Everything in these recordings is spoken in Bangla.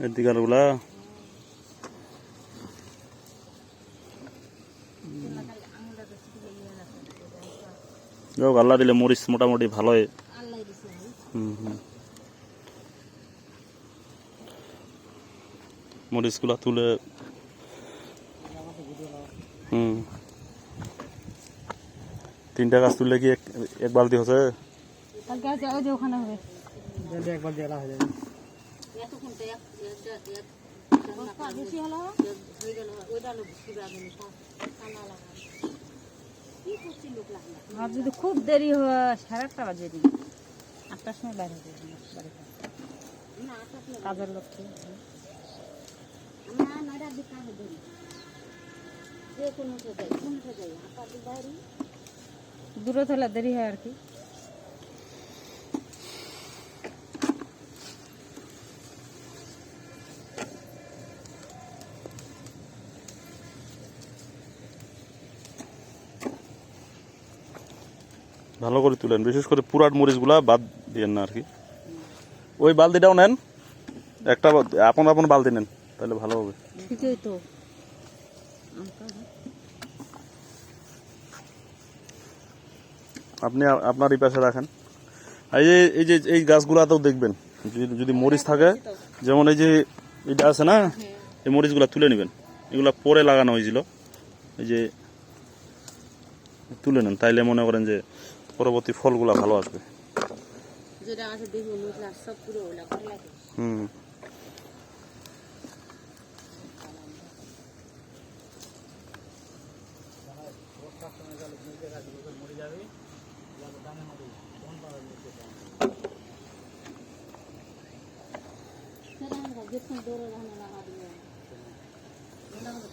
এদিকে লাগছে যাক আল্লাহ দিলে মরিচ মোটামুটি ভালোই। হুম হুম। মরিচগুলা তুলে। হুম। তিনটা গাছ তুললে কি এক- বালতি হচ্ছে? ওখানে হবে। একবার দেওয়া হয়ে যাবে। আর যদি খুব দেরি হয়, সাড়ে আটটা বাজে দিন আটটার সময় বাইরে বাড়িতে। কাজের লোককে আমরা নয়টার দিকে কাজে যে কোনো যাই কোনটা যাই আটটার দিকে বাইরে দূরে হলে দেরি হয় আর কি। ভালো করে তুলেন বিশেষ করে পুরাট মরিচগুলা বাদ দিয়েন না আর কি ওই বালতিটাও নেন একটা আপন আপন বালতি নেন তাহলে ভালো হবে। ঠিকই তো। আপনি আপনার এই পাশে রাখেন। এই যে এই যে এই গাছগুলাতেও দেখবেন যদি যদি মরিচ থাকে যেমন এই যে এটা আছে না এই মরিচগুলা তুলে নেবেন। এগুলা পরে লাগানো হয়েছিল। এই যে তুলে নেন তাইলে মনে করেন যে পরবর্তী ফলগুলা ভালো আসবে। হুম।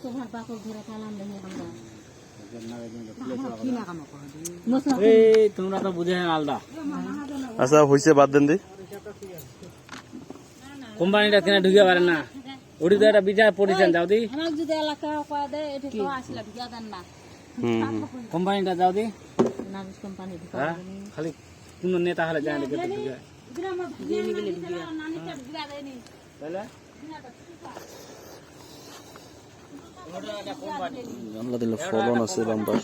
তোমার বাপক ধরে কালাম দেখে আমরা। তোমরা তো বুঝে না আলাদা আচ্ছা হয়েছে বাদ দেন দি কোম্পানিটা কিনা ঢুকে পারে না ওটি তো একটা বিচার পড়েছেন যাও দি কোম্পানিটা যাও দি হ্যাঁ খালি কোন নেতা হলে যায় ঢুকে আল্লাহ দিলে ফলন আছে বাম্পার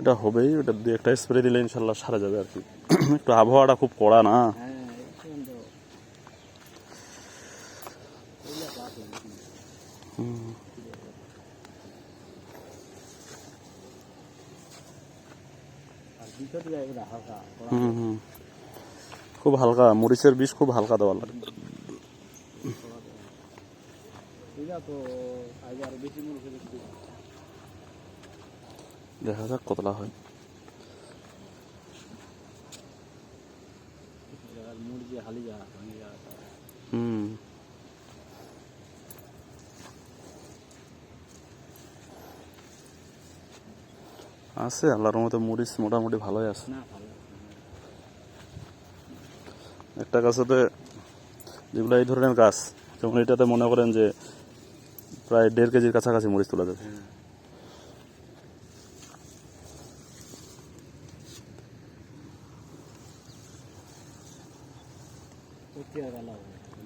এটা হবেই ওটা দুই একটা স্প্রে দিলে ইনশাল্লাহ সারা যাবে আর কি। একটু আবহাওয়াটা খুব কড়া না হুম। হুম হুম খুব হালকা, মরিচের বিষ খুব হালকা দেওয়া লাগে। দেখা যাক কতলা হয়। আছে, আল্লাহর মতো মরিচ মোটামুটি ভালোই আছে না ভালো একটা গাছেতে যেগুলো এই ধরনের গাছ যেমন এটাতে মনে করেন যে প্রায় দেড় কেজির কাছাকাছি মরিচ তোলা যাবে।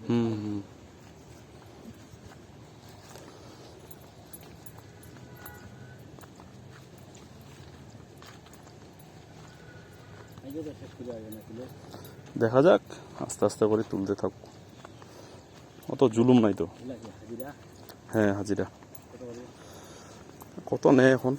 হুম হুম। দেখা যাক। আস্তে আস্তে করে তুলতে থাক অত জুলুম নাই তো। হ্যাঁ হাজিরা। কত নেই এখন?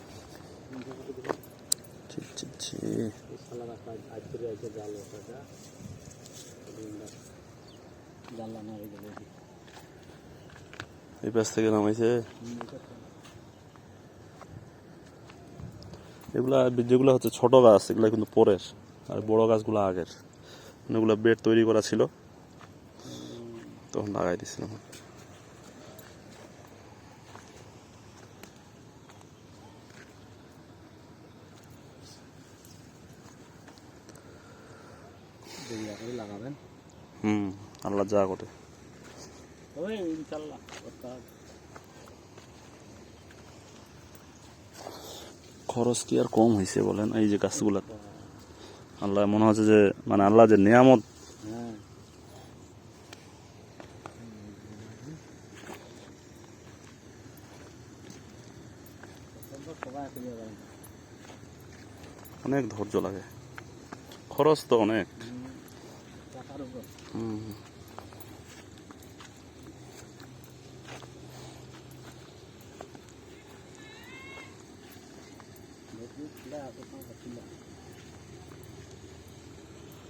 এই পাশ থেকে নামাইছে। এগুলা, যেগুলো হচ্ছে ছোট গাছ, এগুলা কিন্তু পরের, আর বড় গাছগুলো আগের। এগুলো বেড তৈরি করা ছিল। তখন লাগাই লাগাবেন হুম আল্লাহ যা করে। খরচ কি আর কম হয়েছে বলেন? এই যে গাছগুলা। আল্লাহ মনে হচ্ছে যে মানে আল্লাহ যে নিয়ামত। অনেক ধৈর্য লাগে। খরচ তো অনেক। উপর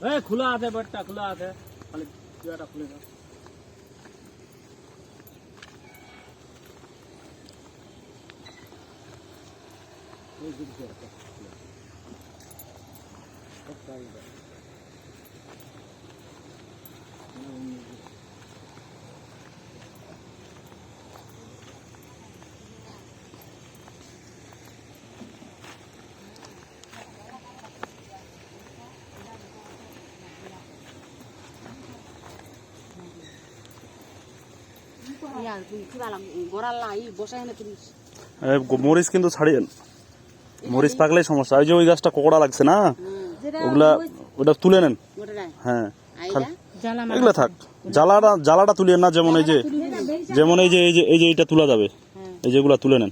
হুম। এই খোলা আছে বেডটা খোলা আছে খালি চুয়াটা খুলে দাও এই দিকে মরিচ কিন্তু ছাড়িয়েন। মরিচ পাকলেই সমস্যা। ওই যে ওই গাছটা কোকড়া লাগছে না ওগুলা ওটা তুলে নেন। হ্যাঁ এগুলো থাক। জ্বালাটা জ্বালাটা তুলিয়েন না যেমন এই যে যেমন এই যে এই যে এই যে এইটা তোলা যাবে। হ্যাঁ। এই যেগুলা তুলে নেন।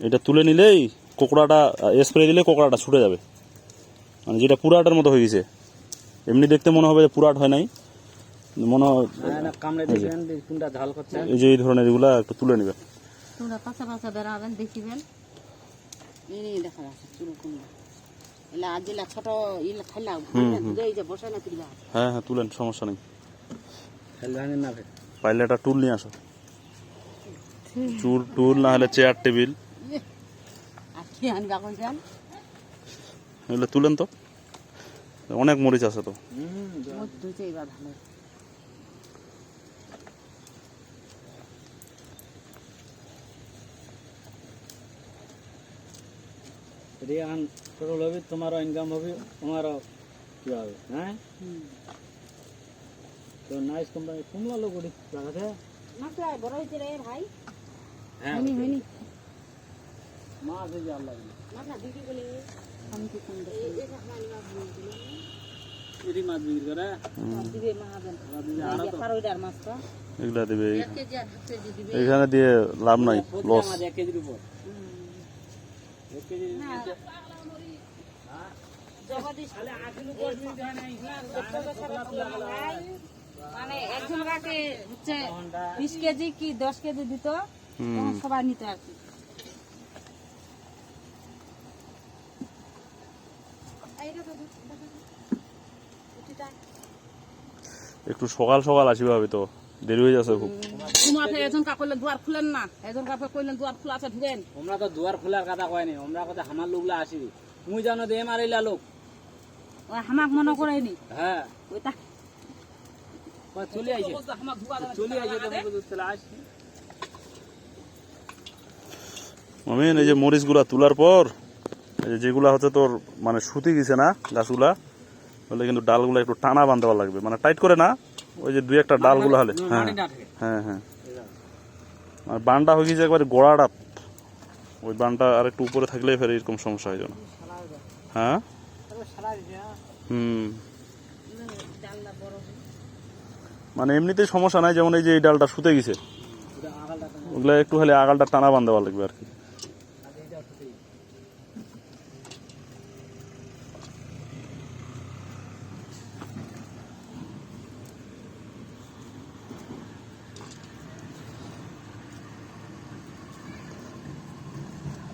এটা তুলে নিলেই কোকড়াটা স্প্রে দিলে কোকড়াটা ছুটে যাবে। মানে যেটা পুরাটার মতো হয়ে গেছে। এমনি দেখতে মনে হবে যে পুরাট হয় নাই। মনে হয় এই যে। এই ধরনের এগুলা একটু তুলে নেবেন। তোমরা পাশা পাশা বেড়াবেন দেখিবেন। এই দেখা যাচ্ছে চুল কুমড়া। এলা আজ এলা ছোট ইলা খাইলা এই যে বসায় না তুলিবা। হ্যাঁ হ্যাঁ তুলেন সমস্যা নেই। না পাইলে একটা টুল নিয়ে আসো। চুল টুল না হলে চেয়ার টেবিল। এগুলো তুলেন তো। অনেক মরিচ আছে তো হুম মোট দুইতে এবার ভালো রিয়ান সরল হবে তোমারও ইনকাম হবে তোমারও কি হবে হ্যাঁ? তো নাইস কোম্পানি কুমলা লোক ওটি লাগাতে? না প্রায় বড় হয়েছে রে ভাই। হ্যাঁ হয়নি মাছ যে আল্লাহ না না আমি কোন এটি বিক্রি করে? দিবে মাহাজন এগুলা দিবে। হাফ কেজি দিবে। এখানে দিয়ে লাভ নাই লস এক কেজির উপর। বিশ কেজি কি দশ কেজি দিত সবাই আর কি একটু সকাল সকাল আসিবে হবে তো। দেরি হয়ে যাচ্ছে খুব। তোমাকে একজন কা দুয়ার খুলেন না। একজন কাকে কইলেন দুয়ার খোলা আছে ঢুকেন আমরা তো দুয়ার খোলার কথা কয়নি আমরা কথা লোকলা আসি তুমি জানো দে মারিলা লোক। হামাক মনে করেনি? হ্যাঁ। চলে আইছে। চলে আইছে আসি মামিন এই যে মরিচগুলা তোলার পর এই যে যেগুলা হচ্ছে তোর মানে সুতি গেছে না গাছগুলা বলে কিন্তু ডালগুলা একটু টানা বাঁধতে লাগবে। মানে টাইট করে না ওই যে দুই একটা ডালগুলা হলে। হ্যাঁ। মাটি না থাকে। হ্যাঁ হ্যাঁ। আর বানটা হয়ে গেছে একবারে গোড়াটা ওই বানটা আর একটু উপরে থাকলে ফের এরকম সমস্যা হয় হ্যাঁ? হুম। মানে এমনিতেই সমস্যা নাই, যেমন এই যে এই ডালটা শুতে গেছে। ওগুলো একটু হলে আগালটা টানা বাঁধতে লাগবে আর কি।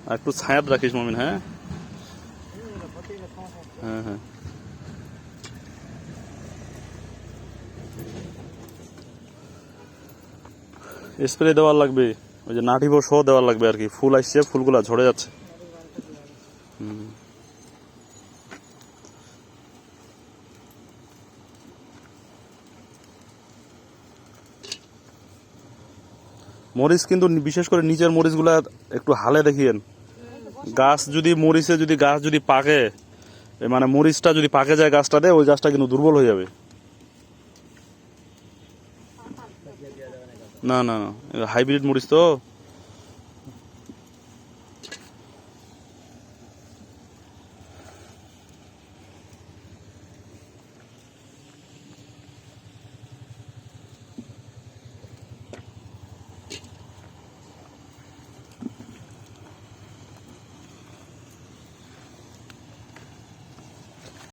আর একটু ছায়াত রাখিস মমিন হ্যাঁ? হ্যাঁ হ্যাঁ। স্প্রে দেওয়ার লাগবে, ওই যে নাঠি শো দেওয়ার লাগবে আর কি। ফুল আসছে, ফুলগুলা ঝরে যাচ্ছে। মরিচ কিন্তু বিশেষ করে নিচের মরিচগুলা একটু হালে দেখিয়েন। গাছ যদি মরিচে যদি গাছ যদি পাকে মানে মরিচটা যদি পাকে যায় গাছটাতে, ওই গাছটা কিন্তু দুর্বল হয়ে যাবে। না না না হাইব্রিড মরিচ তো।